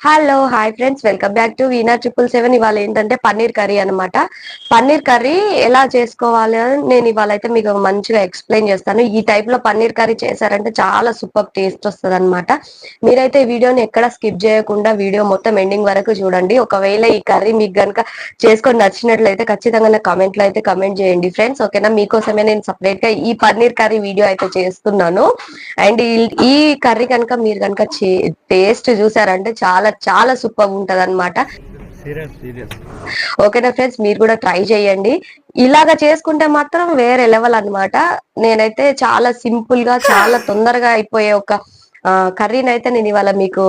Hello hi friends welcome back to Veena triple seven ఇవాళ ఏంటంటే paneer curry అనమాట paneer curry ఎలా చేసుకోవాలి అని నేను ఇవాళ అయితే మీకు మంచిగా ఎక్స్ప్లెయిన్ చేస్తాను. ఈ టైప్లో పన్నీర్ కర్రీ చేశారంటే చాలా సూపర్ టేస్ట్ వస్తుంది అనమాట మీరైతే వీడియోని ఎక్కడ స్కిప్ చేయకుండా వీడియో మొత్తం ఎండింగ్ వరకు చూడండి. ఒకవేళ ఈ కర్రీ మీకు కనుక చేసుకొని నచ్చినట్లయితే ఖచ్చితంగా నా కమెంట్లో అయితే కమెంట్ చేయండి ఫ్రెండ్స్ ఓకేనా మీకోసమే నేను సపరేట్గా ఈ పన్నీర్ కర్రీ వీడియో అయితే చేస్తున్నాను. అండ్ ఈ- ఈ కర్రీ కనుక మీరు కనుక టేస్ట్ చూసారంటే చాలా చాలా సూపర్ ఉంటది అనమాట ఓకేనా ఫ్రెండ్స్ మీరు కూడా ట్రై చేయండి. ఇలాగా చేసుకుంటే మాత్రం వేరే లెవెల్ అన్నమాట. నేనైతే చాలా సింపుల్గా చాలా తొందరగా అయిపోయే ఒక కర్రీని అయితే నేను ఇవాళ మీకు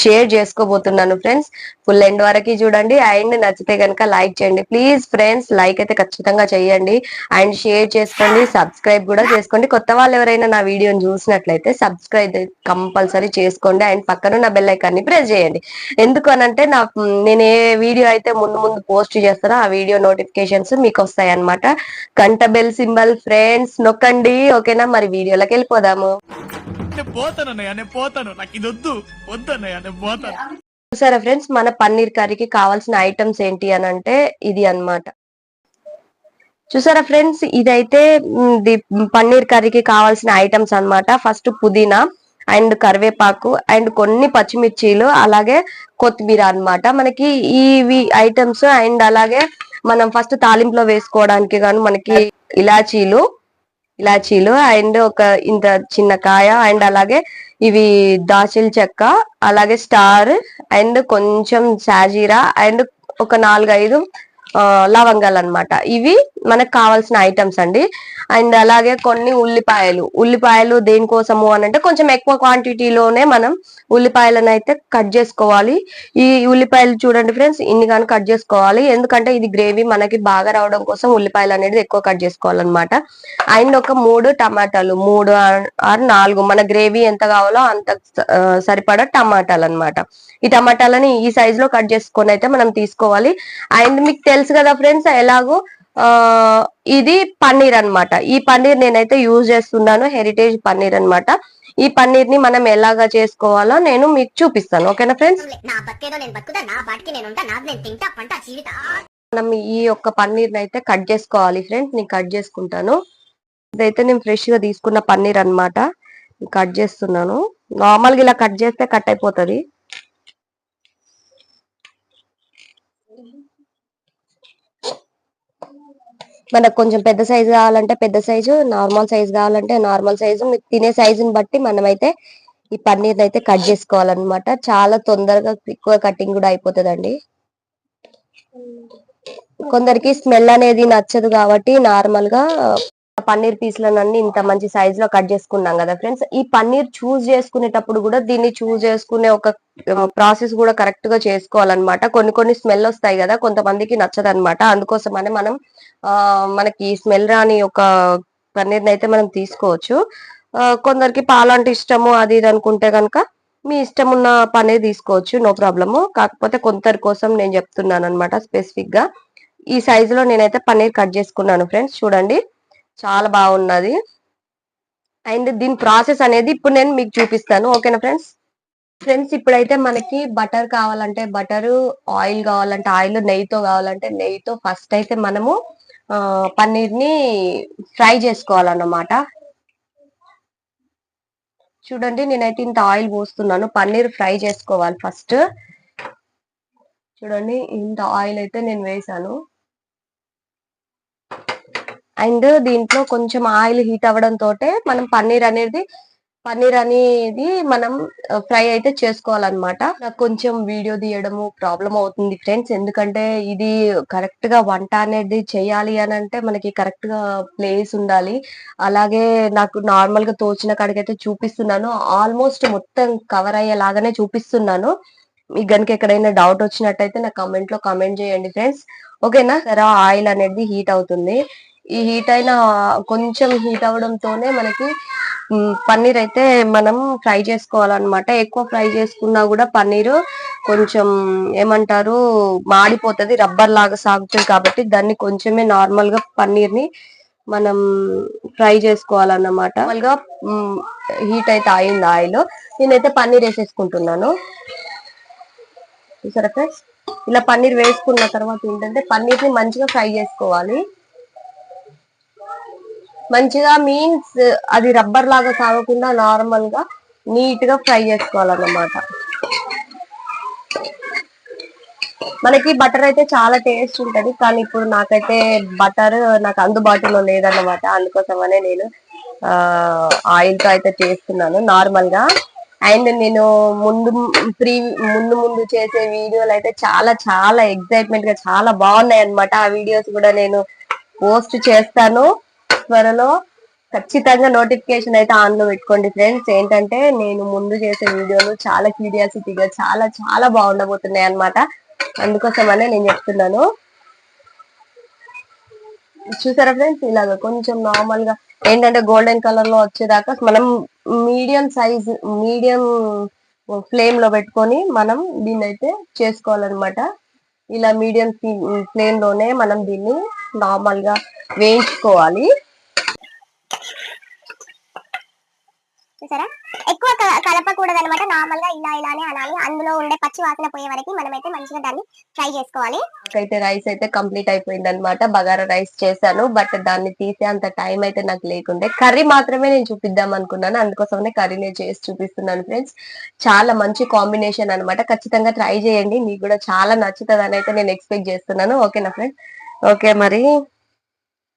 షేర్ చేసుకోబోతున్నాను ఫ్రెండ్స్. ఫుల్ ఎండ్ వరకు చూడండి. అండ్ నచ్చితే కనుక లైక్ చేయండి. ప్లీజ్ ఫ్రెండ్స్ లైక్ అయితే ఖచ్చితంగా చేయండి. అండ్ షేర్ చేసుకోండి. సబ్స్క్రైబ్ కూడా చేసుకోండి. కొత్త వాళ్ళు ఎవరైనా నా వీడియోని చూసినట్లయితే సబ్స్క్రైబ్ కంపల్సరీ చేసుకోండి. అండ్ పక్కన నా బెల్ ఐకాన్ని ప్రెస్ చేయండి. ఎందుకు అనంటే నా నేను ఏ వీడియో అయితే ముందు ముందు పోస్ట్ చేస్తానో ఆ వీడియో నోటిఫికేషన్స్ మీకు వస్తాయి అనమాట గంట బెల్ సింబల్ ఫ్రెండ్స్ నొక్కండి. ఓకేనా? మరి వీడియోలోకి వెళ్ళిపోదాము. నేను పోతాను అన్నయ్య నేను పోతాను. నాకు ఇది వద్దు వద్దు అన్నయ్య నేను పోతాను. చూసారా ఫ్రెండ్స్ మన పన్నీర్ కర్రీకి కావాల్సిన ఐటమ్స్ ఏంటి అని అంటే ఇది అన్నమాట. చూసారా ఫ్రెండ్స్ ఇదైతే ది పన్నీర్ కర్రీకి కావాల్సిన ఐటమ్స్ అన్నమాట. ఫస్ట్ పుదీనా అండ్ కరివేపాకు అండ్ కొన్ని పచ్చిమిర్చీలు అలాగే కొత్తిమీర అన్నమాట. మనకి ఇవి ఐటమ్స్ అండ్ అలాగే మనం ఫస్ట్ తాలింపులో వేసుకోవడానికి గాను మనకి ఇలాచీలు ఇలాచీలు అండ్ ఒక ఇంత చిన్న కాయ అండ్ అలాగే ఇవి దాచిల్ చెక్క అలాగే స్టార్ అండ్ కొంచెం సాజీరా అండ్ ఒక నాలుగైదు లవంగాలు అన్నమాట. ఇవి మనకు కావాల్సిన ఐటమ్స్ అండి. అండ్ అలాగే కొన్ని ఉల్లిపాయలు. ఉల్లిపాయలు దేనికోసము అని అంటే కొంచెం ఎక్కువ క్వాంటిటీలోనే మనం ఉల్లిపాయలను అయితే కట్ చేసుకోవాలి. ఈ ఉల్లిపాయలు చూడండి ఫ్రెండ్స్ ఇన్ని కానీ కట్ చేసుకోవాలి. ఎందుకంటే ఇది గ్రేవీ మనకి బాగా రావడం కోసం ఉల్లిపాయలు అనేది ఎక్కువ కట్ చేసుకోవాలన్నమాట. అండ్ ఒక మూడు టమాటాలు. మూడు ఆర్- ఆర్ నాలుగు. మన గ్రేవీ ఎంత కావాలో అంత సరిపడా టమాటాలు అన్నమాట. ఈ టమాటాలని ఈ సైజ్లో కట్ చేసుకొని అయితే మనం తీసుకోవాలి. అండ్ మీకు తెలుసు కదా ఫ్రెండ్స్ ఎలాగో ఇది పన్నీర్ అన్నమాట. ఈ పన్నీర్ నేనైతే యూజ్ చేస్తున్నాను హెరిటేజ్ పన్నీర్ అన్నమాట. ఈ పన్నీర్ని మనం ఎలాగా చేసుకోవాలో నేను మీకు చూపిస్తాను. ఓకేనా ఫ్రెండ్స్ మనం ఈ యొక్క పన్నీర్ అయితే కట్ చేసుకోవాలి ఫ్రెండ్స్ నేను కట్ చేసుకుంటాను. ఇదైతే నేను ఫ్రెష్గా తీసుకున్న పన్నీర్ అన్నమాట. కట్ చేస్తున్నాను. నార్మల్గా ఇలా కట్ చేస్తే కట్ అయిపోతది. మనకు కొంచెం పెద్ద సైజు కావాలంటే పెద్ద సైజు నార్మల్ సైజు కావాలంటే నార్మల్ సైజు మీకు తినే సైజుని బట్టి మనమైతే ఈ పన్నీర్ అయితే కట్ చేసుకోవాలన్నమాట. చాలా తొందరగా ఎక్కువ కటింగ్ కూడా అయిపోతుందండి. కొందరికి స్మెల్ అనేది నచ్చదు కాబట్టి నార్మల్గా పన్నీర్ పీసులన్నీ ఇంత మంచి సైజ్లో కట్ చేసుకున్నాం కదా ఫ్రెండ్స్ ఈ పన్నీర్ చూస్ చేసుకునేటప్పుడు కూడా దీన్ని చూస్ చేసుకునే ఒక ప్రాసెస్ కూడా కరెక్ట్గా చేసుకోవాలన్నమాట. కొన్ని కొన్ని స్మెల్ వస్తాయి కదా కొంతమందికి నచ్చదు అనమాట అందుకోసమనే మనం మనకి స్మెల్ రాని ఒక పన్నీర్ని అయితే మనం తీసుకోవచ్చు. కొందరికి కొందరికి పాలంటే ఇష్టము అది ఇది అనుకుంటే కనుక మీ ఇష్టం ఉన్న పన్నీర్ తీసుకోవచ్చు నో ప్రాబ్లము. కాకపోతే కొందరి కోసం నేను చెప్తున్నాను అనమాట స్పెసిఫిక్గా ఈ సైజులో నేనైతే పన్నీర్ కట్ చేసుకున్నాను ఫ్రెండ్స్ చూడండి. చాలా బాగున్నది. అండ్ దీని ప్రాసెస్ అనేది ఇప్పుడు నేను మీకు చూపిస్తాను ఓకేనా ఫ్రెండ్స్? ఫ్రెండ్స్ ఇప్పుడైతే మనకి బటర్ కావాలంటే బటర్ ఆయిల్ కావాలంటే ఆయిల్ నెయ్యితో కావాలంటే నెయ్యితో ఫస్ట్ అయితే మనము పన్నీర్ని ఫ్రై చేసుకోవాలన్నమాట. చూడండి నేనైతే ఇంత ఆయిల్ పోస్తున్నాను. పన్నీర్ ఫ్రై చేసుకోవాలి ఫస్ట్. చూడండి ఇంత ఆయిల్ అయితే నేను వేసాను. అండ్ దీంట్లో కొంచెం ఆయిల్ హీట్ అవ్వడం తోటే మనం పన్నీర్ అనేది పన్నీర్ అనేది మనం ఫ్రై అయితే చేసుకోవాలన్నమాట. నాకు కొంచెం వీడియో తీయడము ప్రాబ్లం అవుతుంది ఫ్రెండ్స్. ఎందుకంటే ఇది కరెక్ట్గా వంట అనేది చేయాలి అని అంటే మనకి కరెక్ట్గా ప్లేస్ ఉండాలి. అలాగే నాకు నార్మల్గా తోచిన కాడికైతే చూపిస్తున్నాను. ఆల్మోస్ట్ మొత్తం కవర్ అయ్యేలాగానే చూపిస్తున్నాను. మీకు గనుక ఎక్కడైనా డౌట్ వచ్చినట్టయితే నా కమెంట్లో కామెంట్ చేయండి ఫ్రెండ్స్. ఓకేనా? సరే ఆయిల్ అనేది హీట్ అవుతుంది. ఈ హీట్ అయిన కొంచెం హీట్ అవడంతోనే మనకి పన్నీర్ అయితే మనం ఫ్రై చేసుకోవాలన్నమాట. ఎక్కువ ఫ్రై చేసుకున్నా కూడా పన్నీరు కొంచెం ఏమంటారు మాడిపోతుంది రబ్బర్ లాగా సాగుతుంది కాబట్టి దాన్ని కొంచెమే నార్మల్గా మనం ఫ్రై చేసుకోవాలన్నమాట. నార్మల్గా హీట్ అయితే అయింది ఆయిల్ నేనైతే పన్నీర్ వేసేసుకుంటున్నాను. చూసారా ఫ్రెండ్స్ ఇలా పన్నీర్ వేసుకున్న తర్వాత ఏంటంటే పన్నీర్ని మంచిగా ఫ్రై చేసుకోవాలి. మంచిగా మీన్స్ uh, అది రబ్బర్ లాగా కాకుండా నార్మల్గా నీట్గా ఫ్రై చేసుకోవాలన్నమాట. మనకి బటర్ అయితే చాలా టేస్ట్ ఉంటది కానీ ఇప్పుడు నాకైతే బటర్ నాకు అందుబాటులో లేదన్నమాట. అందుకోసమనే నేను ఆయిల్తో అయితే చేస్తున్నాను నార్మల్గా. అండ్ నేను ముందు ప్రీ ముందు ముందు చేసే వీడియోలు అయితే చాలా చాలా ఎక్సైట్మెంట్గా చాలా బాగున్నాయి అన్నమాట ఆ వీడియోస్ కూడా నేను పోస్ట్ చేస్తాను. త్వరలో ఖచ్చితంగా నోటిఫికేషన్ అయితే ఆన్లో పెట్టుకోండి ఫ్రెండ్స్ ఏంటంటే నేను ముందు చేసే వీడియోలు చాలా క్యూరియాసిటీగా చాలా చాలా బాగుండబోతున్నాయి అన్నమాట. అందుకోసమనే నేను చెప్తున్నాను. చూసారా ఫ్రెండ్స్ ఇలాగ కొంచెం నార్మల్గా ఏంటంటే గోల్డెన్ కలర్లో వచ్చేదాకా మనం మీడియం సైజ్ మీడియం ఫ్లేమ్లో పెట్టుకొని మనం దీన్ని అయితే చేసుకోవాలన్నమాట. ఇలా మీడియం ఫ్లేమ్లోనే మనం దీన్ని నార్మల్గా వేయించుకోవాలి. చూసారా? ఎక్కువ కలపకూడదు అనమాట నార్మల్గా ఇలా ఇలానే అనాలి. అందులో ఉండే పచ్చి వాసన పోయే వరకు మనమైతే మంచిగా దాన్ని ఫ్రై చేసుకోవాలి. అయితే రైస్ అయితే కంప్లీట్ అయిపోయింది అనమాట బగారా రైస్ చేశాను బట్ దాన్ని తీసే అంత టైం అయితే నాకు లేకుండే. కర్రీ మాత్రమే నేను చూపిద్దాం అనుకున్నాను. అందుకోసమనే కర్రీ నేను చేసి చూపిస్తున్నాను ఫ్రెండ్స్. చాలా మంచి కాంబినేషన్ అనమాట ఖచ్చితంగా ట్రై చేయండి. మీకు కూడా చాలా నచ్చుతుంది అని అయితే నేను ఎక్స్పెక్ట్ చేస్తున్నాను. ఓకేనా ఫ్రెండ్స్ ఓకే మరి.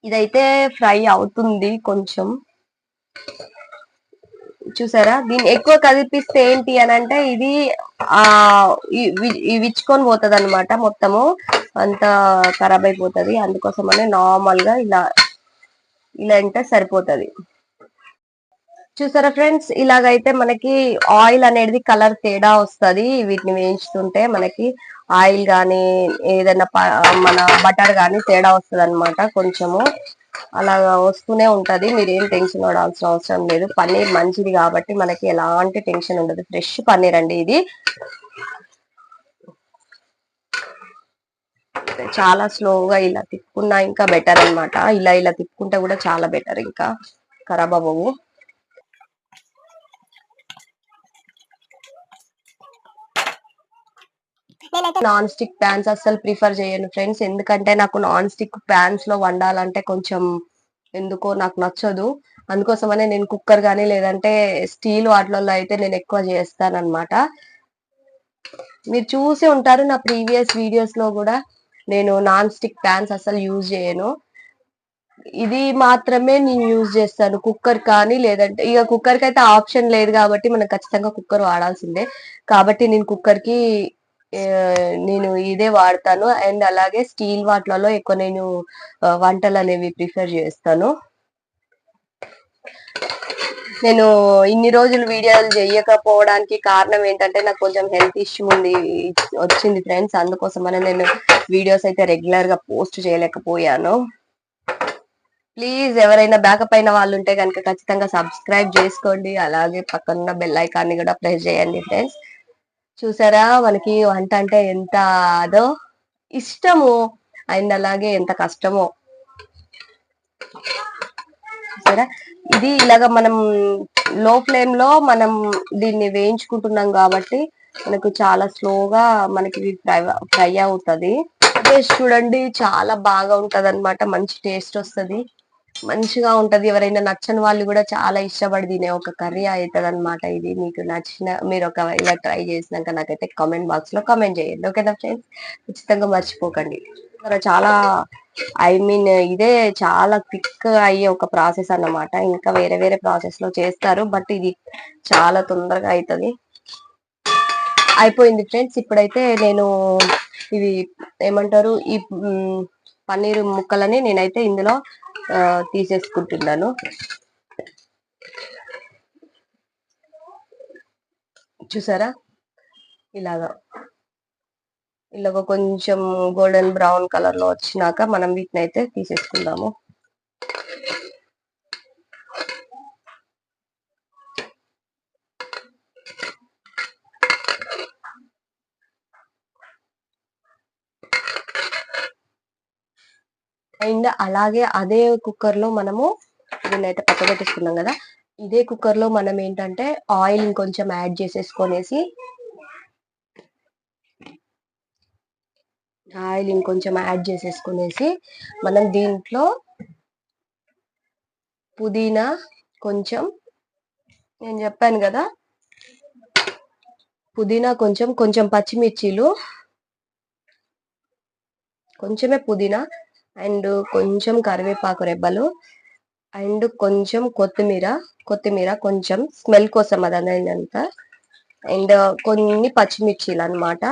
ఇదైతే ఫ్రై అవుతుంది కొంచెం. చూసారా? దీన్ని ఎక్కువ కదిపిస్తే ఏంటి అని అంటే ఇది ఆ ఇ- విచ్చుకొని పోతుంది అనమాట మొత్తము. అంత ఖరాబ్ అయిపోతుంది. అందుకోసమనే నార్మల్గా ఇలా ఇలా అంటే సరిపోతుంది. చూసారా ఫ్రెండ్స్? ఇలాగైతే మనకి ఆయిల్ అనేది కలర్ తేడా వస్తుంది. వీటిని వేయించుతుంటే మనకి ఆయిల్ గాని ఏదైనా మన బటర్ గాని తేడా వస్తుంది అనమాట కొంచెము. అలాగా వస్తూనే ఉంటది. మీరు ఏం టెన్షన్ పడాల్సిన అవసరం లేదు. పన్నీర్ మంచిది కాబట్టి మనకి ఎలాంటి టెన్షన్ ఉండదు. ఫ్రెష్ పన్నీర్ అండి ఇది. చాలా స్లోగా ఇలా తిప్పుకున్నా ఇంకా బెటర్ అన్నమాట. ఇలా ఇలా తిప్పుకుంటే కూడా చాలా బెటర్ ఇంకా. ఖరాబ్ అవ్వవు. నేనైతే నాన్ స్టిక్ ప్యాన్స్ అస్సలు ప్రిఫర్ చేయను ఫ్రెండ్స్ ఎందుకంటే నాకు నాన్ స్టిక్ ప్యాన్స్లో వండాలంటే కొంచెం ఎందుకో నాకు నచ్చదు. అందుకోసమనే నేను కుక్కర్ గానీ లేదంటే స్టీల్ వాటిలలో అయితే నేను ఎక్కువ చేస్తాను మీరు చూసి ఉంటారు నా ప్రీవియస్ వీడియోస్లో కూడా నేను నాన్ స్టిక్ ప్యాన్స్ అసలు యూజ్ చేయను. ఇది మాత్రమే నేను యూజ్ చేస్తాను. కుక్కర్ కానీ లేదంటే ఇక కుక్కర్కి అయితే ఆప్షన్ లేదు కాబట్టి మనం ఖచ్చితంగా కుక్కర్ వాడాల్సిందే. కాబట్టి నేను కుక్కర్కి నేను ఇదే వాడతాను. అండ్ అలాగే స్టీల్ వాటిలలో ఎక్కువ నేను వంటలు అనేవి ప్రిఫర్ చేస్తాను. నేను ఇన్ని రోజులు వీడియోలు చేయకపోవడానికి కారణం ఏంటంటే నాకు కొంచెం హెల్త్ ఇష్యూ ఉంది వచ్చింది ఫ్రెండ్స్. అందుకోసమనే నేను వీడియోస్ అయితే రెగ్యులర్గా పోస్ట్ చేయలేకపోయాను. ప్లీజ్ ఎవరైనా బ్యాకప్ అయిన వాళ్ళు ఉంటే కనుక ఖచ్చితంగా సబ్స్క్రైబ్ చేసుకోండి. అలాగే పక్కన బెల్ ఐకాన్ని కూడా ప్రెస్ చేయండి ఫ్రెండ్స్. చూసారా? మనకి వంట అంటే ఎంత అదో ఇష్టము. అండ్ అలాగే ఎంత కష్టమో. చూసారా? ఇది ఇలాగ మనం లో ఫ్లేమ్లో మనం దీన్ని వేయించుకుంటున్నాం కాబట్టి మనకు చాలా స్లోగా మనకి ఫ్రై ఫ్రై అవుతది. టేస్ట్ చూడండి చాలా బాగా ఉంటది మంచి టేస్ట్ వస్తది. మంచిగా ఉంటది. ఎవరైనా నచ్చని వాళ్ళు కూడా చాలా ఇష్టపడి తినే ఒక కర్రీ అవుతుంది అనమాట ఇది. మీకు నచ్చిన మీరు ఒక ఇలా ట్రై చేసినాక నాకైతే కామెంట్ బాక్స్లో కామెంట్ చేయండి. ఓకేనా ఫ్రెండ్స్ ఖచ్చితంగా మర్చిపోకండి. చాలా ఐ మీన్ ఇదే చాలా క్విక్ అయ్యే ఒక ప్రాసెస్ అన్నమాట. ఇంకా వేరే వేరే ప్రాసెస్లో చేస్తారు. బట్ ఇది చాలా తొందరగా అవుతుంది అయిపోయింది ఫ్రెండ్స్ ఇప్పుడైతే నేను ఇవి ఏమంటారు? ఈ పన్నీర్ ముక్కలని నేనైతే ఇందులో తీసేసుకుంటున్నాను. చూసారా? ఇలాగా. ఇలాగ కొంచెం గోల్డెన్ బ్రౌన్ కలర్లో వచ్చినాక మనం వీటిని అయితే తీసేసుకుందాము. అండ్ అలాగే అదే కుక్కర్లో మనము దీన్ని అయితే పక్క పెట్టేసుకున్నాం కదా. ఇదే కుక్కర్లో మనం ఏంటంటే ఆయిల్ ఇంకొంచెం యాడ్ చేసేసుకొనేసి ఆయిల్ ఇంకొంచెం యాడ్ చేసేసుకునేసి మనం దీంట్లో పుదీనా కొంచెం నేను చెప్పాను కదా. పుదీనా కొంచెం కొంచెం పచ్చిమిర్చీలు కొంచెమే పుదీనా అండ్ కొంచెం కరివేపాకు రెబ్బలు అండ్ కొంచెం కొత్తిమీర కొత్తిమీర కొంచెం స్మెల్ కోసం అది అనేదంత అండ్ కొన్ని పచ్చిమిర్చీలు అన్నమాట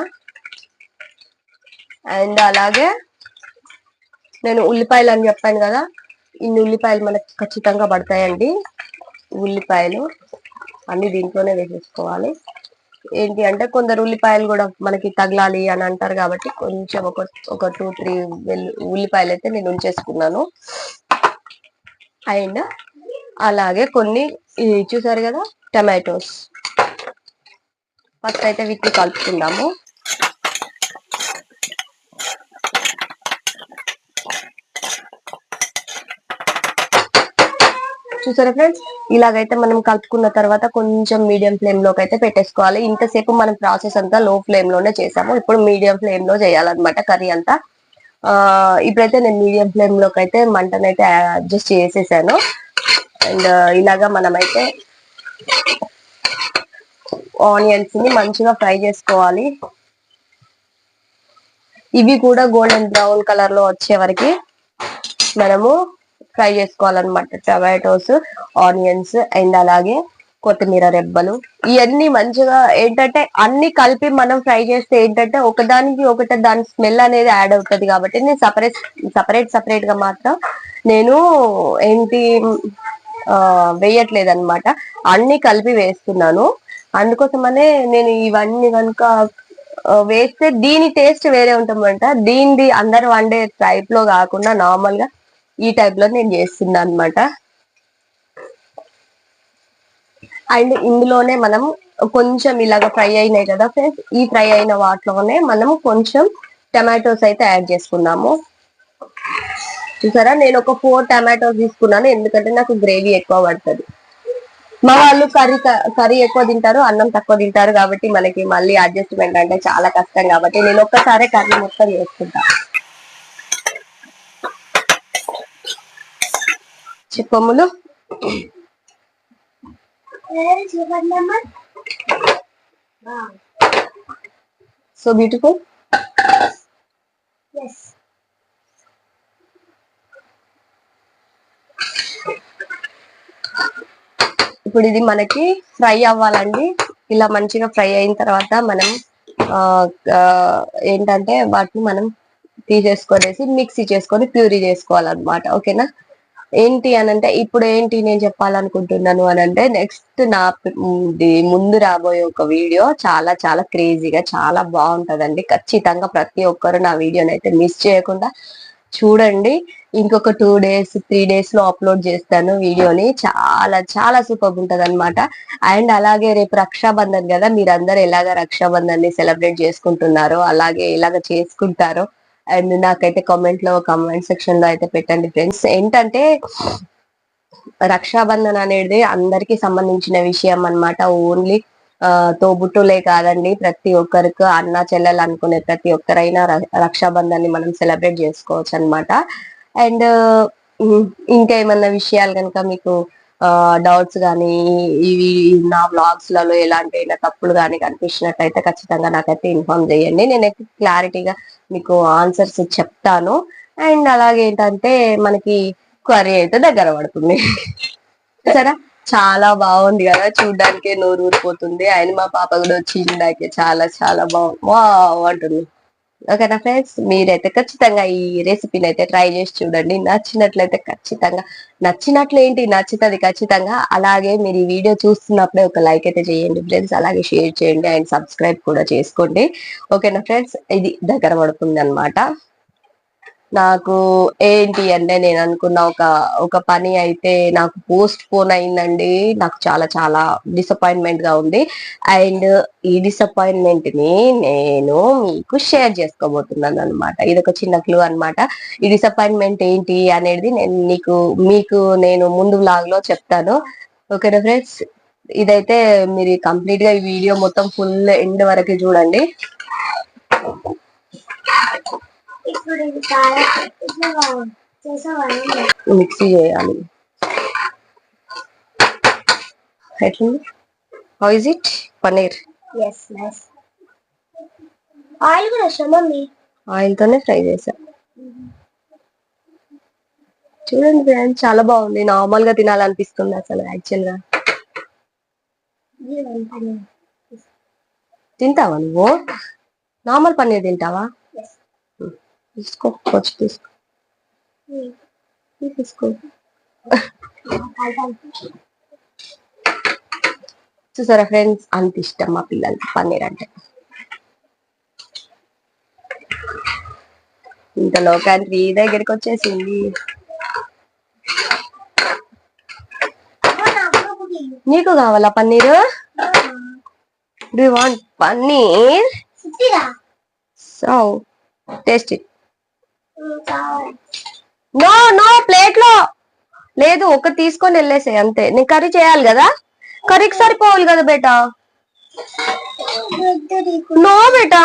అండ్ అలాగే నేను ఉల్లిపాయలు అని చెప్పాను కదా ఇన్ని ఉల్లిపాయలు మనకు ఖచ్చితంగా పడతాయండి. ఉల్లిపాయలు అన్ని దీంట్లోనే వేసేసుకోవాలి. ఏంటి అంటే కొందరు ఉల్లిపాయలు కూడా మనకి తగలాలి అని అంటారు కాబట్టి కొంచెం ఒక ఒక టూ త్రీ ఉల్లిపాయలు అయితే నేను ఉంచేసుకున్నాను. అండ్ అలాగే కొన్ని చూసారు కదా టమాటోస్. ఫస్ట్ అయితే వీటిని కలుపుకుందాము. చూసారా ఫ్రెండ్స్ ఇలాగైతే మనం కలుపుకున్న తర్వాత కొంచెం మీడియం ఫ్లేమ్లోకి అయితే పెట్టేసుకోవాలి. ఇంతసేపు మనం ప్రాసెస్ అంతా లో ఫ్లేమ్లోనే చేసాము. ఇప్పుడు మీడియం ఫ్లేమ్లో చేయాలన్నమాట కర్రీ అంతా. ఇప్పుడైతే నేను మీడియం ఫ్లేమ్లోకి అయితే మంటనైతే అడ్జస్ట్ చేసేసాను. అండ్ ఇలాగా మనమైతే ఆనియన్స్ని మంచిగా ఫ్రై చేసుకోవాలి. ఇవి కూడా గోల్డెన్ బ్రౌన్ కలర్లో వచ్చే వరకు మనము ఫ్రై చేసుకోవాలన్నమాట. టమాటోస్ ఆనియన్స్ అండ్ అలాగే కొత్తిమీర రెబ్బలు. ఇవన్నీ మంచిగా ఏంటంటే అన్ని కలిపి మనం ఫ్రై చేస్తే ఏంటంటే ఒకదానికి ఒకటి దాని స్మెల్ అనేది యాడ్ అవుతుంది కాబట్టి నేను సపరేట్ సపరేట్ సపరేట్గా మాత్రం నేను ఏంటి వేయట్లేదు అనమాట అన్ని కలిపి వేస్తున్నాను. అందుకోసమనే నేను ఇవన్నీ కనుక వేస్తే దీని టేస్ట్ వేరే ఉంటుందంట. దీనిది అందరు వండే టైప్లో కాకుండా నార్మల్గా ఈ టైప్లో నేను చేస్తున్నా అనమాట అండ్ ఇందులోనే మనం కొంచెం ఇలాగ ఫ్రై అయినాయి కదా ఫ్రెండ్స్ ఈ ఫ్రై అయిన వాటిలోనే మనం కొంచెం టమాటోస్ అయితే యాడ్ చేసుకుందాము. చూసారా? నేను ఒక ఫోర్ టమాటోస్ తీసుకున్నాను. ఎందుకంటే నాకు గ్రేవీ ఎక్కువ పడుతుంది. మా వాళ్ళు కర్రీ కర్రీ ఎక్కువ తింటారు అన్నం తక్కువ తింటారు కాబట్టి మనకి మళ్ళీ అడ్జస్ట్మెంట్ అంటే చాలా కష్టం కాబట్టి నేను ఒక్కసారే కర్రీ మొత్తం చేసుకుంటాను చెప్పమ్ములు సో బ్యూటిఫుల్. ఇప్పుడు ఇది మనకి ఫ్రై అవ్వాలండి. ఇలా మంచిగా ఫ్రై అయిన తర్వాత మనం ఏంటంటే వాటిని మనం తీసేసుకొనేసి మిక్సీ చేసుకొని ప్యూరీ చేసుకోవాలన్నమాట. ఓకేనా? ఏంటి అని అంటే ఇప్పుడు ఏంటి నేను చెప్పాలనుకుంటున్నాను అని అంటే నెక్స్ట్ నా ముందు రాబోయే ఒక వీడియో చాలా చాలా క్రేజీగా చాలా బాగుంటదండి. ఖచ్చితంగా ప్రతి ఒక్కరు నా వీడియోని అయితే మిస్ చేయకుండా చూడండి. ఇంకొక టూ డేస్ త్రీ డేస్లో అప్లోడ్ చేస్తాను వీడియోని. చాలా చాలా సూపర్ ఉంటది అనమాట అండ్ అలాగే రేపు రక్షాబంధన్ కదా మీరందరూ ఎలాగ రక్షాబంధన్ని సెలబ్రేట్ చేసుకుంటున్నారో అలాగే ఎలాగ చేసుకుంటారో అండ్ నాకైతే కామెంట్లో కామెంట్ సెక్షన్లో అయితే పెట్టండి ఫ్రెండ్స్ ఏంటంటే రక్షాబంధన్ అనేది అందరికి సంబంధించిన విషయం అన్నమాట. ఓన్లీ ఆ తోబుట్టులే కాదండి. ప్రతి ఒక్కరికి అన్న చెల్లెలు అనుకునే ప్రతి ఒక్కరైనా రక్షాబంధన్ని మనం సెలబ్రేట్ చేసుకోవచ్చు అన్నమాట. అండ్ ఇంకా ఏమన్నా విషయాలు కనుక మీకు డౌట్స్ కానీ ఇవి నా వ్లాగ్స్లలో ఎలాంటి అయినా తప్పులు కానీ కనిపించినట్టయితే ఖచ్చితంగా నాకైతే ఇన్ఫార్మ్ చేయండి. నేనైతే క్లారిటీగా మీకు ఆన్సర్స్ చెప్తాను. అండ్ అలాగే ఏంటంటే మనకి క్వరీ అయితే దగ్గర పడుతుంది. సరే? చాలా బాగుంది కదా చూడడానికే నోరు ఊరిపోతుంది. ఆయన మా పాప కూడా వచ్చి చాలా చాలా బాగుంది. అంటుంది. ఓకేనా ఫ్రెండ్స్ మీరైతే ఖచ్చితంగా ఈ రెసిపీని అయితే ట్రై చేసి చూడండి. నచ్చినట్లయితే ఖచ్చితంగా నచ్చినట్లు ఏంటి నచ్చుతుంది ఖచ్చితంగా అలాగే మీరు ఈ వీడియో చూస్తున్నప్పుడే ఒక లైక్ అయితే చేయండి ఫ్రెండ్స్ అలాగే షేర్ చేయండి అండ్ సబ్స్క్రైబ్ కూడా చేసుకోండి. ఓకేనా ఫ్రెండ్స్ ఇది దగ్గర పడుతుంది అనమాట నాకు ఏంటి అంటే నేను అనుకున్న ఒక ఒక పని అయితే నాకు పోస్ట్ పోన్ అయిందండి. నాకు చాలా చాలా డిసప్పాయింట్మెంట్గా ఉంది. అండ్ ఈ డిసప్పాయింట్మెంట్ని నేను మీకు షేర్ చేసుకోబోతున్నాను అనమాట ఇది ఒక చిన్న క్లూ అనమాట ఈ డిసప్పాయింట్మెంట్ ఏంటి అనేది నేను నీకు మీకు నేను ముందు బ్లాగ్లో చెప్తాను. ఓకేనా ఫ్రెండ్స్ ఇదైతే మీరు కంప్లీట్గా ఈ వీడియో మొత్తం ఫుల్ ఎండ్ వరకు చూడండి. ఇప్పుడు ఇది చాలా ఇట్లా చేసేవాళ్ళం. మిక్సీ చేయాలి. ఎట్లుంది how is it paneer. Yes nice oil కూడా వస్తాం మమ్మీ? ఆయిల్ తోనే ఫ్రై చేసా. చూడండి ఫ్రెండ్స్ చాలా బాగుంది. నార్మల్గా తినాలనిపిస్తుంది అసలు యాక్చువల్గా తింటావా నువ్వు? నార్మల్ పన్నీర్ తింటావా? తీసుకో తీసుకో తీసుకో చూసారా ఫ్రెండ్స్? అంత ఇష్టం మా పిల్లలకి పన్నీర్ అంటే. ఇంతలో కంట్రీ దగ్గరికి వచ్చేసింది. నీకు కావాలా paneer? Do want paneer? So taste it no no ప్లేట్లో లేదు ఒక తీసుకొని వెళ్ళేసే అంతే. నేను కర్రీ చేయాలి కదా? కర్రీకి సరిపోవాలి కదా బేటా? నో బేటా.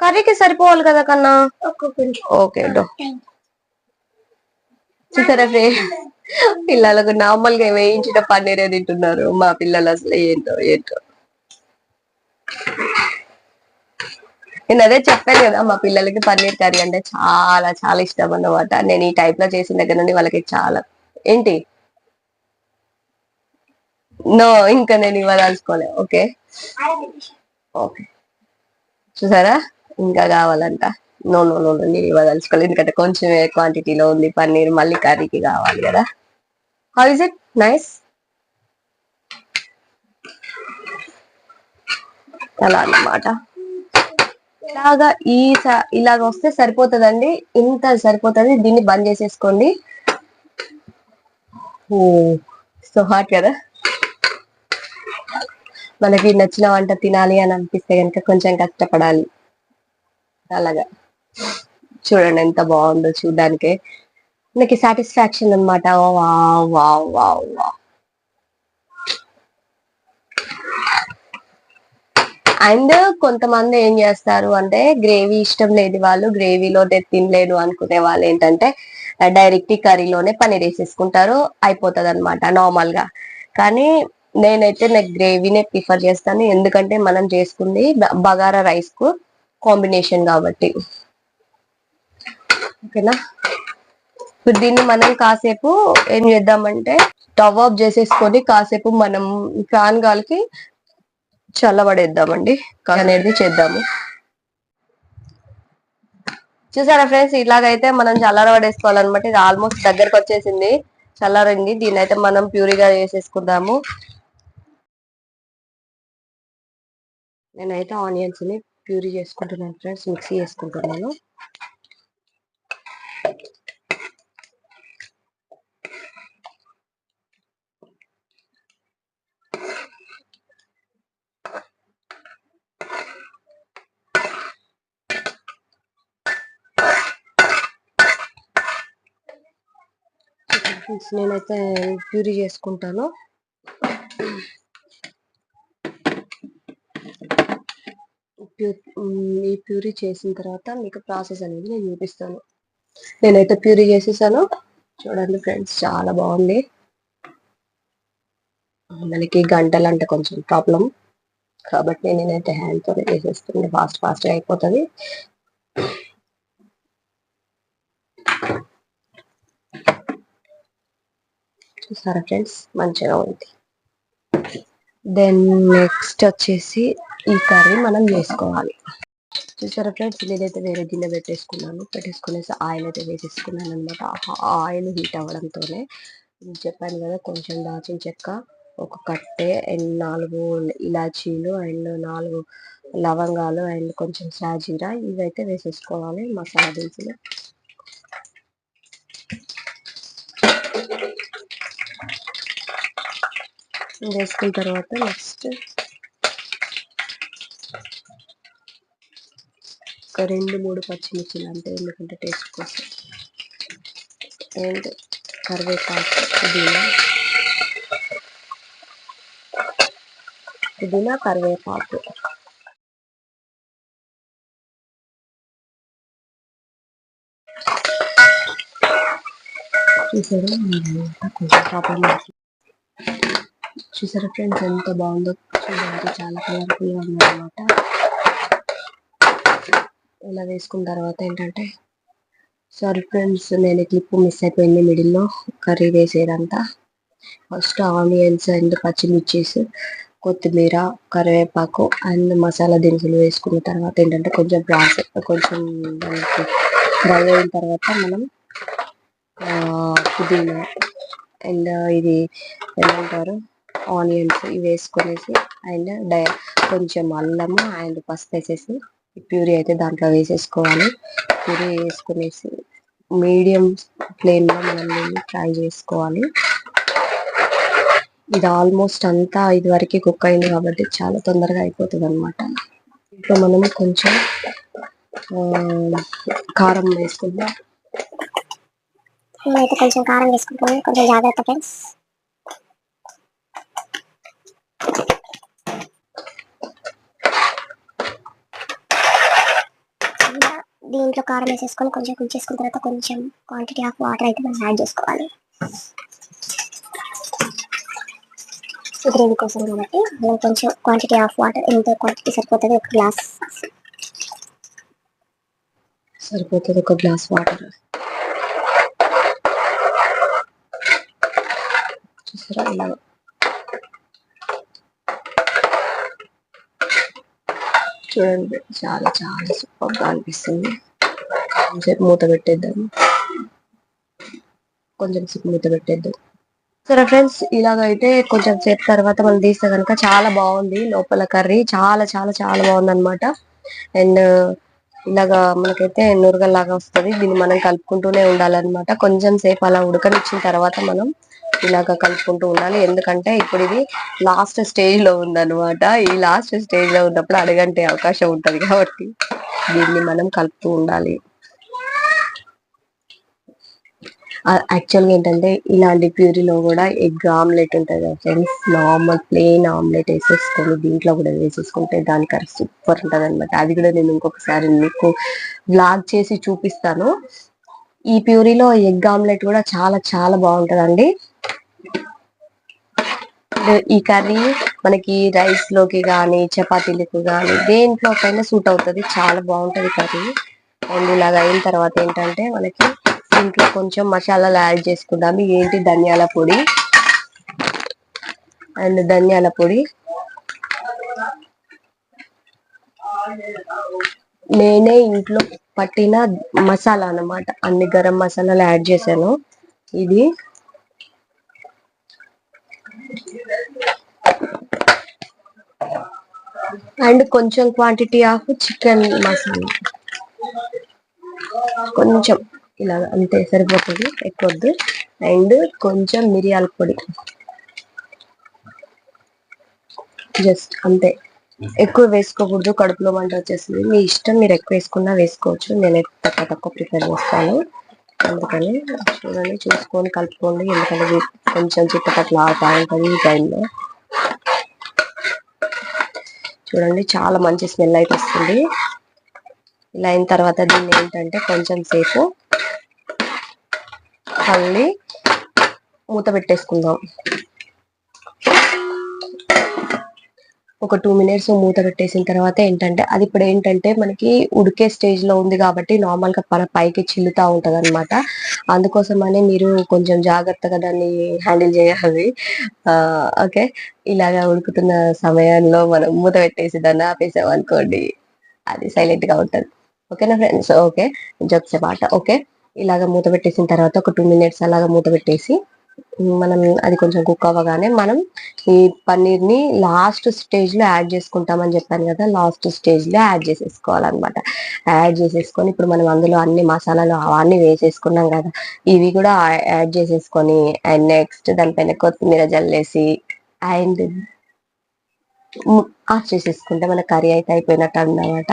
కర్రీకి సరిపోవాలి కదా కన్నా? ఓకే డో చూసారా పిల్లలకు నార్మల్గా వేయించిన పన్నీరే తింటున్నారు. మా పిల్లలు అసలు ఏంటో ఏంటో. నేను అదే చెప్పాను కదా మా పిల్లలకి పన్నీర్ కర్రీ అంటే చాలా చాలా ఇష్టం అన్నమాట. నేను ఈ టైప్లో చేసిన దగ్గర నుండి వాళ్ళకి చాలా ఏంటి? నో ఇంకా నేను ఇవ్వదలుచుకోలే. ఓకే ఓకే చూసారా? ఇంకా కావాలంట. నో నో నో నేను ఇవ్వదలుచుకోలేదు ఎందుకంటే కొంచెం క్వాంటిటీలో ఉంది పన్నీర్ మళ్ళీ కర్రీకి కావాలి కదా. హౌ ఇస్ ఇట్ నైస్ అలా అన్నమాట. ఇలాగా ఈ ఇలాగ వస్తే సరిపోతుందండి. ఇంత సరిపోతుంది. దీన్ని బంద్ చేసేసుకోండి. ఓ సో హాట్ కదా? మనకి నచ్చిన వంట తినాలి అని అనిపిస్తే కనుక కొంచెం కష్టపడాలి. అలాగా. చూడండి ఎంత బాగుందో చూడడానికి. నాకు సాటిస్ఫాక్షన్ అనమాట wow wow wow wow. And కొంతమంది ఏం చేస్తారు అంటే గ్రేవీ ఇష్టం లేని వాళ్ళు గ్రేవీలో తినలేను అనుకునే వాళ్ళు ఏంటంటే డైరెక్ట్ కర్రీలోనే పన్నీర్ వేసేసుకుంటారు అయిపోతుంది అనమాట నార్మల్గా కానీ నేనైతే నాకు గ్రేవీనే ప్రిఫర్ చేస్తాను ఎందుకంటే మనం చేసుకుంది బగారా రైస్కు కాంబినేషన్ కాబట్టి. ఓకేనా? ఇప్పుడు దీన్ని మనం కాసేపు ఏం చేద్దామంటే స్టవ్ ఆఫ్ చేసేసుకొని కాసేపు మనం ఫ్యాన్ గాలికి చల్లబడేద్దామండి. అనేది చేద్దాము. చూసారా ఫ్రెండ్స్ ఇలాగైతే మనం చల్లబడేసుకోవాలన్నమాట ఇది ఆల్మోస్ట్ దగ్గరకు వచ్చేసింది చల్లారండి దీని అయితే మనం ప్యూరిగా చేసేసుకుందాము నేనైతే ఆనియన్స్ని ప్యూరీ చేసుకుంటున్నాను ఫ్రెండ్స్ మిక్సీ చేసుకుంటున్నాను. ఫ్రెండ్స్ నేనైతే ప్యూరీ చేసుకుంటాను. ఈ ప్యూరీ చేసిన తర్వాత మీకు ప్రాసెస్ అనేది నేను చూపిస్తాను. నేనైతే ప్యూరీ చేసేసాను. చూడండి ఫ్రెండ్స్ చాలా బాగుంది. మనకి గంటలు అంటే కొంచెం ప్రాబ్లం. కాబట్టి నేనైతే హ్యాండ్తో చేసేస్తుంది ఫాస్ట్ ఫాస్ట్గా అయిపోతుంది. చూసారా ఫ్రెండ్స్ మంచిగా ఉంది దెన్ నెక్స్ట్ వచ్చేసి ఈ కర్రీ మనం చేసుకోవాలి. చూసారా ఫ్రెండ్స్? నేనైతే వేరే గిన్నె పెట్టేసుకున్నాను. పెట్టేసుకునేసి ఆయిల్ అయితే వేసేసుకున్నాను అనమాట ఆయిల్ హీట్ అవ్వడంతోనే చెప్పాను కదా కొంచెం దాచిన చెక్క ఒక కట్టె అండ్ నాలుగు ఇలాచీలు అండ్ నాలుగు లవంగాలు అండ్ కొంచెం సాజీరా ఇవైతే వేసేసుకోవాలి. మసాలా దినుసులు వేసుకున్న తర్వాత నెక్స్ట్ ఒక రెండు మూడు పచ్చిమిర్చిలు అంటే ఎందుకంటే టేస్ట్ కోసం. అండ్ కరివేపాకు పుదీనా. పుదీనా కరివేపాకు. చూసారు కొంచెం ప్రాబ్లం చూసారా ఫ్రెండ్స్ ఎంత బాగుందో చూడడానికి చాలా కలర్ఫుల్గా ఉందన్నమాట. ఇలా వేసుకున్న తర్వాత ఏంటంటే సారీ ఫ్రెండ్స్ నేను క్లిప్ మిస్ అయిపోయింది మిడిల్లో కర్రీ వేసేదంతా. ఫస్ట్ ఆనియన్స్ అండ్ పచ్చిమిర్చీస్ కొత్తిమీర కరివేపాకు అండ్ మసాలా దినుసులు వేసుకున్న తర్వాత ఏంటంటే కొంచెం బ్రాస్ కొంచెం దానికి ఫ్రై అయిన తర్వాత మనం పుదీనా అండ్ ఇది ఏమంటారు? ఆనియన్స్ ఇవి వేసుకునేసి అండ్ డై కొంచెం అల్లము అండ్ పసుపు వేసేసి ప్యూరీ అయితే దాంట్లో వేసేసుకోవాలి. ప్యూరీ వేసుకునేసి మీడియం ఫ్లేమ్లో మనం ఫ్రై చేసుకోవాలి. ఇది ఆల్మోస్ట్ అంతా ఇది వరకు కుక్ అయింది కాబట్టి చాలా తొందరగా అయిపోతుంది అనమాట ఇప్పుడు మనం కొంచెం కారం వేసుకుందాం. నేనైతే కొంచెం కారం వేసుకుంటాను కొంచెం జాగ్రత్త ఫ్రెండ్స్. దీంట్లో కారం వేసేసుకొని కొంచెం కుక్ చేసుకున్న తర్వాత కొంచెం క్వాంటిటీ ఆఫ్ వాటర్ అయితే మనం యాడ్ చేసుకోవాలి. గ్రేవీ కోసం కాబట్టి మనం కొంచెం క్వాంటిటీ ఆఫ్ వాటర్ ఎంత క్వాంటిటీ సరిపోతుంది ఒక గ్లాస్ సరిపోతుంది ఒక గ్లాస్ వాటర్ చూసారా? ఇలా చూడండి చాలా చాలా సూపర్గా అనిపిస్తుంది. కొంచెంసేపు మూత పెట్టేద్దాం. కొంచెం సేపు మూత పెట్టేద్దాం. సరే ఫ్రెండ్స్ ఇలాగైతే కొంచెం సేపు తర్వాత మనం తీస్తే కనుక చాలా బాగుంది. లోపల కర్రీ చాలా చాలా చాలా బాగుంది అనమాట అండ్ ఇలాగా మనకైతే నురగల్లాగా వస్తది. దీన్ని మనం కలుపుకుంటూనే ఉండాలన్నమాట. కొంచెం సేపు అలా ఉడకనిచ్చిన తర్వాత మనం ఇలాగా కలుపుకుంటూ ఉండాలి. ఎందుకంటే ఇప్పుడు ఇది లాస్ట్ స్టేజ్లో ఉందన్నమాట. ఈ లాస్ట్ స్టేజ్లో ఉన్నప్పుడు అడగంటే అవకాశం ఉంటది కాబట్టి దీన్ని మనం కలుపుతూ ఉండాలి. యాక్చువల్గా ఏంటంటే ఇలాంటి ప్యూరీలో కూడా ఎగ్ ఆమ్లెట్ ఉంటుంది కదా ఫ్రెండ్స్ నార్మల్ ప్లెయిన్ ఆమ్లెట్ వేసేసుకొని దీంట్లో కూడా వేసేసుకుంటే దాని కర్రీ సూపర్ ఉంటుంది అనమాట అది కూడా నేను ఇంకొకసారి మీకు బ్లాగ్ చేసి చూపిస్తాను. ఈ ప్యూరీలో ఎగ్ ఆమ్లెట్ కూడా చాలా చాలా బాగుంటదండి. ఈ కర్రీ మనకి రైస్లోకి కానీ చపాతీలకు కానీ దేంట్లోకైనా సూట్ అవుతుంది. చాలా బాగుంటుంది కర్రీ. అండ్ ఇలాగ అయిన తర్వాత ఏంటంటే మనకి దీంట్లో కొంచెం మసాలాలు యాడ్ చేసుకుందాము ఏంటి ధనియాల పొడి. అండ్ ధనియాల పొడి. నేనే ఇంట్లో పట్టిన మసాలా అన్నమాట. అన్ని గరం మసాలాలు యాడ్ చేశాను. ఇది అండ్ కొంచెం క్వాంటిటీ ఆఫ్ చికెన్ మసాలా. కొంచెం ఇలా అంతే సరిపోతుంది ఎక్కువద్దు. అండ్ కొంచెం మిరియాల పొడి. జస్ట్ అంతే. ఎక్కువ వేసుకోకూడదు కడుపులో మంట వచ్చేసింది మీ ఇష్టం మీరు ఎక్కువ వేసుకున్నా వేసుకోవచ్చు. నేను తక్కువ తక్కువ ప్రిపేర్ చేస్తాను. అందుకని చూడండి చూసుకొని కలుపుకోండి. ఎందుకంటే కొంచెం చుట్టుపక్కల ఆడుతూ ఉంటుంది ఈ టైంలో చూడండి చాలా మంచి స్మెల్ అయితే వస్తుంది. ఇలా అయిన తర్వాత దీన్ని ఏంటంటే కొంచెం సేపు మళ్ళీ మూత పెట్టేసుకుందాం. ఒక టూ మినిట్స్ మూత పెట్టేసిన తర్వాత ఏంటంటే అది ఇప్పుడు ఏంటంటే మనకి ఉడికే స్టేజ్లో ఉంది కాబట్టి నార్మల్గా పర పైకి చిల్లుతా ఉంటది అనమాట అందుకోసమనే మీరు కొంచెం జాగ్రత్తగా దాన్ని హ్యాండిల్ చేయాలి. ఓకే ఇలాగా ఉడుకుతున్న సమయంలో మనం మూత పెట్టేసి దాన్ని ఆపేసాం అనుకోండి అది సైలెంట్గా ఉంటది. ఓకేనా ఫ్రెండ్స్ ఓకే? జోక్స్ మాట. ఓకే? ఇలాగ మూత పెట్టేసిన తర్వాత ఒక టూ మినిట్స్ అలాగా మూత పెట్టేసి మనం అది కొంచెం కుక్ అవ్వగానే మనం ఈ పన్నీర్ని లాస్ట్ స్టేజ్లో యాడ్ చేసుకుంటామని చెప్పాను కదా లాస్ట్ స్టేజ్లో యాడ్ చేసేసుకోవాలన్నమాట. యాడ్ చేసేసుకొని ఇప్పుడు మనం అందులో అన్ని మసాలాలు అవన్నీ వేసేసుకున్నాం కదా ఇవి కూడా యాడ్ చేసేసుకొని అండ్ నెక్స్ట్ దానిపైన కొత్తిమీర జల్లేసి అండ్ ఆఫ్ చేసేసుకుంటే మన కర్రీ అయితే అయిపోయినట్టు అన్నమాట.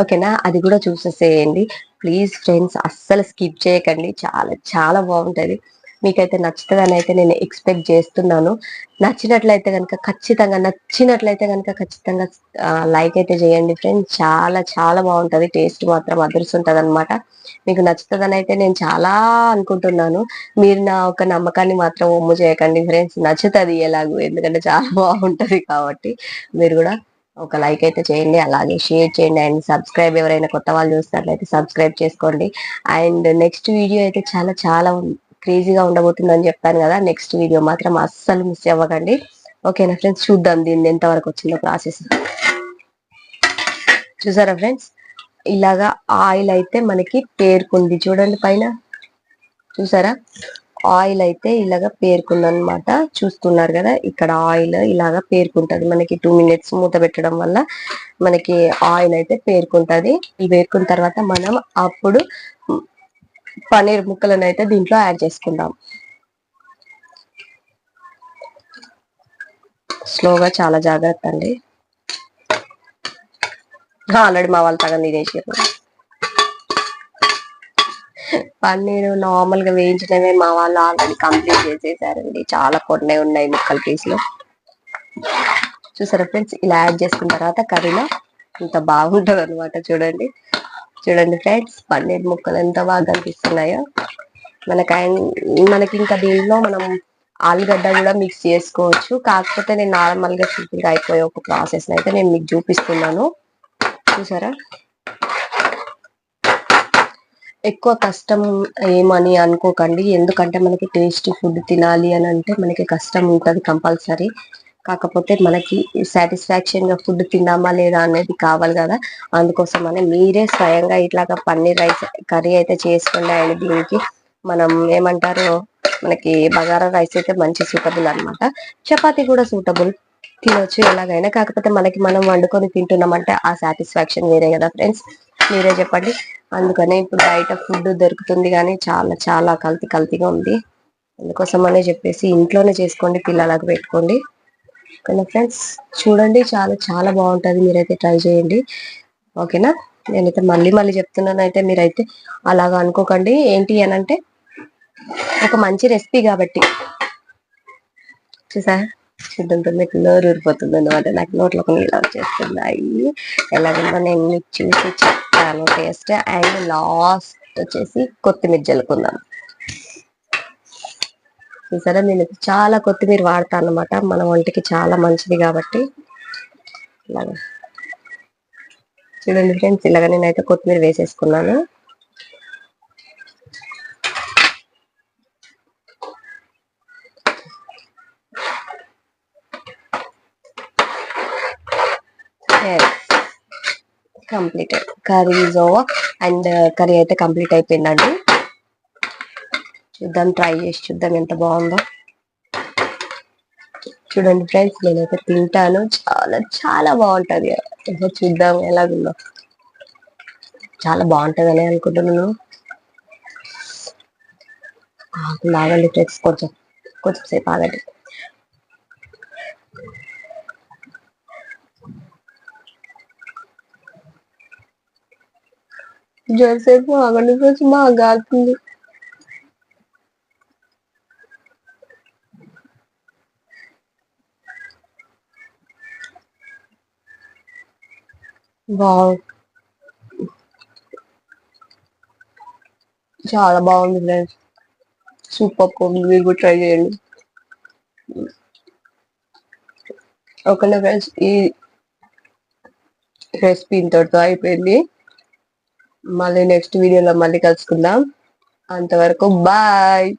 ఓకేనా? అది కూడా చూసేసేయండి. ప్లీజ్ ఫ్రెండ్స్ అస్సలు స్కిప్ చేయకండి. చాలా చాలా బాగుంటుంది. మీకైతే నచ్చుతుందని అయితే నేను ఎక్స్పెక్ట్ చేస్తున్నాను. నచ్చినట్లయితే కనుక ఖచ్చితంగా నచ్చినట్లయితే కనుక ఖచ్చితంగా లైక్ అయితే చేయండి ఫ్రెండ్స్ చాలా చాలా బాగుంటుంది. టేస్ట్ మాత్రం అదృస్తుంటుంది అనమాట మీకు నచ్చుతుందని అయితే నేను చాలా అనుకుంటున్నాను. మీరు నా ఒక నమ్మకాన్ని మాత్రం ఒమ్ము చేయకండి ఫ్రెండ్స్ నచ్చుతుంది ఎలాగో ఎందుకంటే చాలా బాగుంటుంది కాబట్టి మీరు కూడా ఒక లైక్ అయితే చేయండి. అలాగే షేర్ చేయండి అండ్ సబ్స్క్రైబ్ ఎవరైనా కొత్త వాళ్ళు చూసినట్లయితే సబ్స్క్రైబ్ చేసుకోండి. అండ్ నెక్స్ట్ వీడియో అయితే చాలా చాలా క్రేజీగా ఉండబోతుందని చెప్పాను కదా. నెక్స్ట్ వీడియో మాత్రం అస్సలు మిస్ అవ్వకండి. ఓకేనా ఫ్రెండ్స్ చూద్దాం దీన్ని ఎంతవరకు వచ్చిందో ప్రాసెస్ చూసారా ఫ్రెండ్స్ ఇలాగా ఆయిల్ అయితే మనకి పేరుకుంది. చూడండి పైన. చూసారా? ఆయిల్ అయితే ఇలాగా పేరుకుందనమాట చూస్తున్నారు కదా ఇక్కడ ఆయిల్ ఇలాగా పేరుకుంటది. మనకి టూ మినిట్స్ మూత పెట్టడం వల్ల మనకి ఆయిల్ అయితే పేరుకుంటది. ఈ పేరుకున్న తర్వాత మనం అప్పుడు పన్నీర్ ముక్కలను అయితే దీంట్లో యాడ్ చేసుకుందాం. స్లోగా చాలా జాగ్రత్త అండి. ఆల్రెడీ మా వాళ్ళు సగం తినేసారు పన్నీరు నార్మల్గా వేయించినవే మా వాళ్ళు ఆల్రెడీ కంప్లీట్ చేసేసారండి. చాలా కొన్ని ఉన్నాయి ముక్కల పీసులు. చూసారా ఫ్రెండ్స్ ఇలా యాడ్ చేసుకున్న తర్వాత కర్రీలో ఇంత బాగుంటది అనమాట చూడండి. చూడండి ఫ్రెండ్స్ పన్నీర్ ముక్కలు ఎంత బాగా కనిపిస్తున్నాయో. మనకి మనకి ఇంకా దీనిలో మనం ఆలుగడ్డ కూడా మిక్స్ చేసుకోవచ్చు. కాకపోతే నేను నార్మల్గా సింపుల్గా అయిపోయే ఒక ప్రాసెస్ అయితే నేను మీకు చూపిస్తున్నాను. చూసారా? ఎక్కువ కష్టం ఏమని అనుకోకండి. ఎందుకంటే మనకి టేస్టీ ఫుడ్ తినాలి అని అంటే మనకి కష్టం ఉంటుంది కంపల్సరీ. కాకపోతే మనకి సాటిస్ఫాక్షన్గా ఫుడ్ తిన్నామా లేదా అనేది కావాలి కదా. అందుకోసం అని మీరే స్వయంగా ఇట్లాగా పన్నీర్ రైస్ కర్రీ అయితే చేసుకోండి అండ్ దీనికి మనం ఏమంటారు మనకి బగారా రైస్ అయితే మంచి సూటబుల్ అన్నమాట. చపాతీ కూడా సూటబుల్ తినొచ్చు ఎలాగైనా. కాకపోతే మనకి మనం వండుకొని తింటున్నామంటే ఆ సాటిస్ఫాక్షన్ వేరే కదా ఫ్రెండ్స్ మీరే చెప్పండి. అందుకనే ఇప్పుడు బయట ఫుడ్ దొరుకుతుంది కానీ చాలా చాలా కల్తీ కల్తీగా ఉంది. అందుకోసం అనే చెప్పేసి ఇంట్లోనే చేసుకోండి పిల్లలకు పెట్టుకోండి. ఓకేనా ఫ్రెండ్స్. చూడండి చాలా చాలా బాగుంటుంది. మీరైతే ట్రై చేయండి. ఓకేనా? నేనైతే మళ్ళీ మళ్ళీ చెప్తున్నాను. అయితే మీరైతే అలాగా అనుకోకండి. ఏంటి అని అంటే ఒక మంచి రెసిపీ కాబట్టి. చూసా చూడంతో మీకు నోరు ఊరిపోతుంది అనమాట నాకు ఇలా నీళ్ళు వచ్చేస్తున్నాయి ఎలాగంటే నేను మీకు చూసి చెప్తాను. టేస్ట్ అండ్ లాస్ట్ వచ్చేసి కొత్తిమీర జల్లుకుందాం. చూసారా? నేను చాలా కొత్తిమీర వాడతాను అనమాట మన ఒంటికి చాలా మంచిది కాబట్టి. ఇలాగా. చూడండి ఫ్రెండ్స్ ఇలాగ నేనైతే కొత్తిమీర వేసేసుకున్నాను. Complete curry is over and curry అయితే కంప్లీట్ అయిపోయిందండి. చూద్దాం ట్రై చేసి చూద్దాం ఎంత బాగుందో. చూడండి ఫ్రెండ్స్ నేనైతే తింటాను. చాలా చాలా బాగుంటది. ఇంకా చూద్దాం ఎలాగుందో. చాలా బాగుంటది అని అనుకుంటున్నాను ఆగండి ఫ్రెండ్స్ కొంచెం కొంచెం సేపు ఆగండి. జోసేపు ఆగండి ఫ్రెండ్స్ బాగా ఆగుతుంది వావ్. చాలా బాగుంది ఫ్రెండ్స్. సూపర్ కోండి మీరు కూడా ట్రై చేయండి. ఓకేనా ఫ్రెండ్స్ ఈ రెసిపీ ఇంతటితో అయిపోయింది. మళ్ళీ నెక్స్ట్ వీడియోలో మళ్ళీ కలుసుకుందాం. అంతవరకు బాయ్.